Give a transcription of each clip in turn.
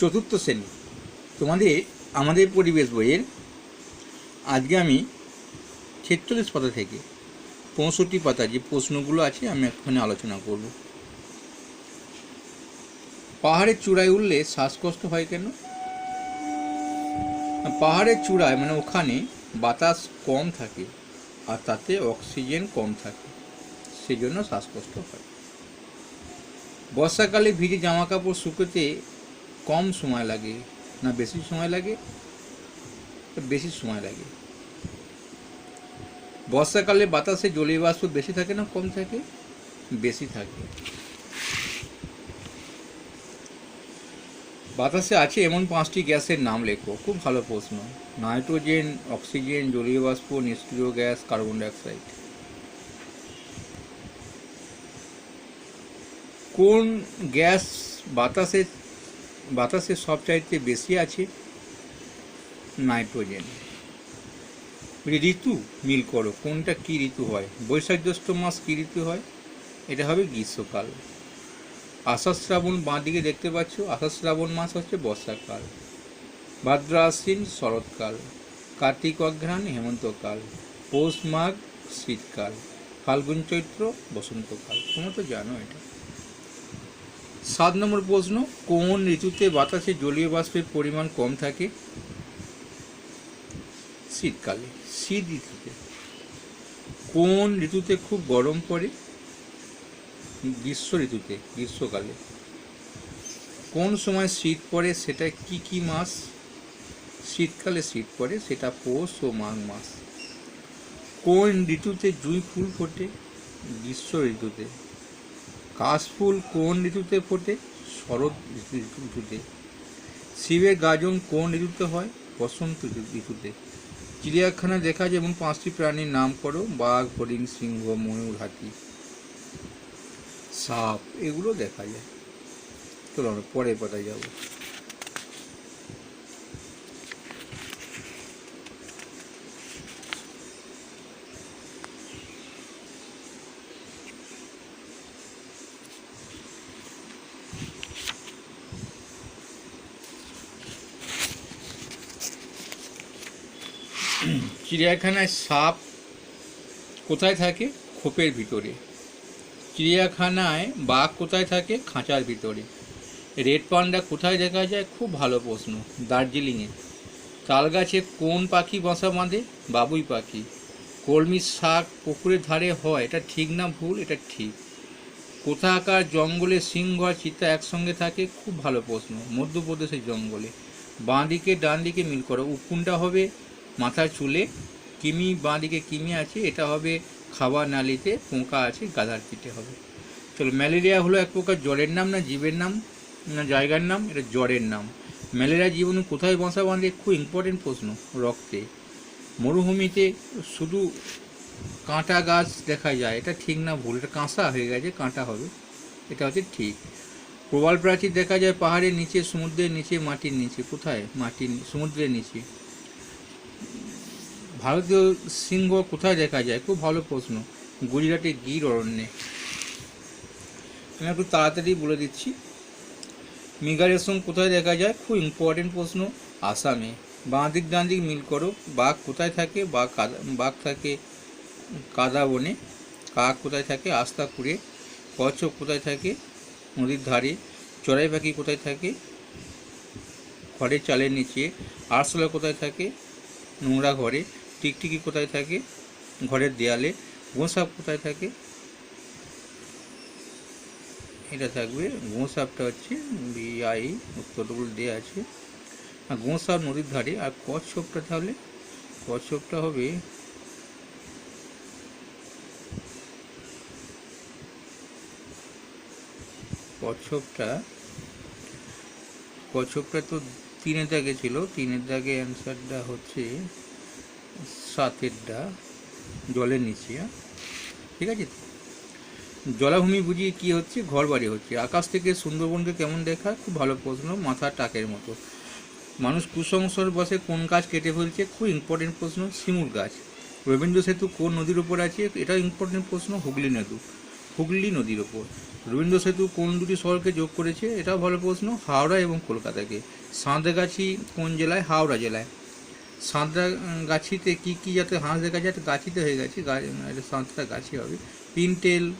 চতুর্থ শ্রেণি। তোমাদের, আমাদের পরিবেশ বইয়ের আজকে আমি ছেচল্লিশ পাতা থেকে পঁয়ষট্টি পাতা যে প্রশ্নগুলো আছে, আমি এখানে আলোচনা করব। পাহাড়ের চূড়ায় উঠলে শ্বাসকষ্ট হয় কেন? পাহাড়ের চূড়ায় মানে ওখানে বাতাস কম থাকে আর তাতে অক্সিজেন কম থাকে, সেজন্য শ্বাসকষ্ট হয়। বর্ষাকালে ভিজে জামা কাপড় শুকোতে কম সময় লাগে, না বেশি সময় লাগে? বেশি সময় লাগে। বর্ষাকালে বাতাসে জলীয় বাষ্প বেশি থাকে না কম থাকে? বেশি থাকে। বাতাসে আছে এমন পাঁচটি গ্যাসের নাম লেখো, খুব ভালো প্রশ্ন। নাইট্রোজেন, অক্সিজেন, জলীয় বাষ্প, নিষ্ক্রিয় গ্যাস, কার্বন ডাইঅক্সাইড। কোন গ্যাস বাতাসে বাতাসে সবচাইতে বেশি আছে নাইট্রোজেন। ঋতু মিল করো, কোনটা কী ঋতু হয়? বৈশাখ জ্যৈষ্ঠ মাস কী ঋতু হয়? এটা হবে গ্রীষ্মকাল। আষাঢ় শ্রাবণ বাঁ দিকে দেখতে পাচ্ছ আষাঢ় শ্রাবণ মাস হচ্ছে বর্ষাকাল। ভাদ্র আশ্বিন শরৎকাল, কার্তিক অঘ্রাণ হেমন্তকাল, পৌষ মাঘ শীতকাল, ফাল্গুন চৈত্র বসন্তকাল, তোমরা তো জানো এটা। সাত নম্বর প্রশ্ন, কোন ঋতুতে বাতাসে জলীয় বাষ্পের পরিমাণ কম থাকে? শীতকালে, শীত ঋতুতে। কোন ঋতুতে খুব গরম পড়ে? গ্রীষ্ম ঋতুতে, গ্রীষ্মকালে। কোন সময় শীত পড়ে, সেটা কি কি মাস? শীতকালে শীত পড়ে, সেটা পৌষ ও মাঘ মাস। কোন ঋতুতে জুঁই ফুল ফোটে? গ্রীষ্ম ঋতুতে। কাশফুল কোন ঋতুতে ফোটে? শরৎ ঋতু- ঋতুতে। শিবের গাজন কোন ঋতুতে হয়? বসন্ত ঋতু- ঋতুতে। চিড়িয়াখানা দেখা যায় এবং পাঁচটি প্রাণীর নাম করো, বাঘ, হরিণ, সিংহ, ময়ূর, হাতি, সাপ, এগুলো দেখা যায়। চলো আমরা পরে পাতায় যাব। চিড়িয়াখানায় সাপ কোথায় থাকে? খোপের ভিতরে। চিড়িয়াখানায় বাঘ কোথায় থাকে? খাঁচার ভিতরে। রেড পান্ডা কোথায় দেখা যায়? খুব ভালো প্রশ্ন, দার্জিলিংয়ে। তাল গাছে কোন পাখি বাসা বাঁধে? বাবুই পাখি। কলমির শাক পুকুরের ধারে হয়, এটা ঠিক না ভুল? এটা ঠিক। কোথাকার জঙ্গলে সিংহ আর চিতা একসঙ্গে থাকে? খুব ভালো প্রশ্ন, মধ্যপ্রদেশের জঙ্গলে। বাঁ দিকে ডান দিকে মিল করো উকুনটা হবে মাথার চুলে। কিমি বাঁ দিকে কিমি আছে, এটা হবে খাবার নালিতে, পোকা আছে, গাধার পিঠে হবে। চলো, ম্যালেরিয়া হলো এক প্রকার জ্বরের নাম না, জীবের নাম, না, জায়গার নাম, এটা জ্বরের নাম। ম্যালেরিয়া জীবাণু কোথায় বাসা বাঁধে? খুব ইম্পর্টেন্ট প্রশ্ন, রক্তে। মরুভূমিতে শুধু কাঁটা গাছ দেখা যায়, এটা ঠিক না ভুল, এটা কাঁসা হয়ে গেছে, কাঁটা হবে। এটা হচ্ছে ঠিক। প্রবাল প্রাচীর দেখা যায় পাহাড়ের নিচে, সমুদ্রের নিচে, মাটির নিচে। কোথায়? মাটির সমুদ্রের নিচে। ভারতীয় সিংহ কোথায় দেখা যায়? খুব ভালো প্রশ্ন। গুজরাটে গির অরণ্যে। আমি একটু তাড়াতাড়ি বলে দিচ্ছি। মৃগা রেশম কোথায় দেখা যায়? খুব ইম্পর্টেন্ট প্রশ্ন। আসামে। বাঁ দিক ডান দিক মিল করো। বাঘ কোথায় থাকে? বাঘ কাদা, বাঘ থাকে কাদা বনে কাক কোথায় থাকে? আস্তাকুড়ে কচ্ছপ কোথায় থাকে? নদীর ধারে। চড়াই পাখি কোথায় থাকে? ঘরের চালের নিচে। আরশোলা কোথায় থাকে? নোংরা ঘরে। টিকটিকি কোথায় থাকে? ঘরের দেয়ালে। গোসাপ কোথায় থাকে? এটা থাকবে, গোসাপটা হচ্ছে বিআই উত্তরগুলো দেওয়া আছে। আর গোসাপ নদীর ধারে, আর কচ্ছপটা তাহলে? কচ্ছপটা হবে কচ্ছপটা কচ্ছপটা তো তিনের দাগে ছিল। তিনের দাগে অ্যান্সারটা হচ্ছে সাতেরটা জলের নিচে হ্যাঁ? ঠিক আছে? জলাভূমি বুঝিয়ে কি হচ্ছে? ঘর বাড়ি হচ্ছে। আকাশ থেকে সুন্দরবনকে কেমন দেখা? খুব ভালো প্রশ্ন, মাথা টাকের মতো। মানুষ কুসংস্কার বসে কোন গাছ কেটে ফেলছে? খুব ইম্পর্টেন্ট প্রশ্ন, শিমুর গাছ। রবীন্দ্র সেতু কোন নদীর ওপর আছে? এটাও ইম্পর্টেন্ট প্রশ্ন, হুগলি নদী। হুগলি নদীর ওপর রবীন্দ্র সেতু কোন দুটি শহরকে যোগ করেছে? এটাও ভালো প্রশ্ন, হাওড়া এবং কলকাতাকে। সাঁতরাগাছি কোন জেলায়? হাওড়া জেলায়। সাঁতরাগাছিতে কী কী যাতে হাঁস দেখা যায় এটা গাছিতে হয়ে গেছে। গা- সাঁতরা গাছি হবে। পিনটেল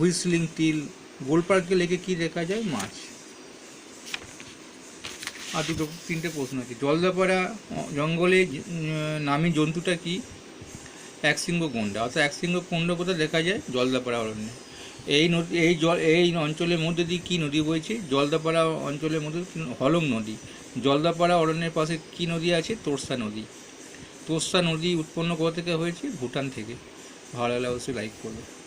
হুইসলিং টিল, গোলপার্কে লেগে কী দেখা যায়? মাছ। আর দুটো, তিনটে প্রশ্ন আছে। জলদাপাড়া জঙ্গলে নামি জন্তুটা কি? একশৃঙ্গ গন্ডা অর্থাৎ একশৃঙ্গ গন্ডা কোথায় দেখা যায়? জলদাপাড়া অরণ্যে। এই নদী, এই জল, এই অঞ্চলের মধ্যে দিয়ে কী নদী বইছে? জলদাপাড়া অঞ্চলের মধ্যে হলং নদী। জলদাপাড়া অরণ্যের পাশে কী নদী আছে? তোরসা নদী। তোরসা নদী উৎপন্ন কোথা থেকে হয়েছে? ভুটান থেকে। ভালো লাগলে অবশ্যই লাইক করবে।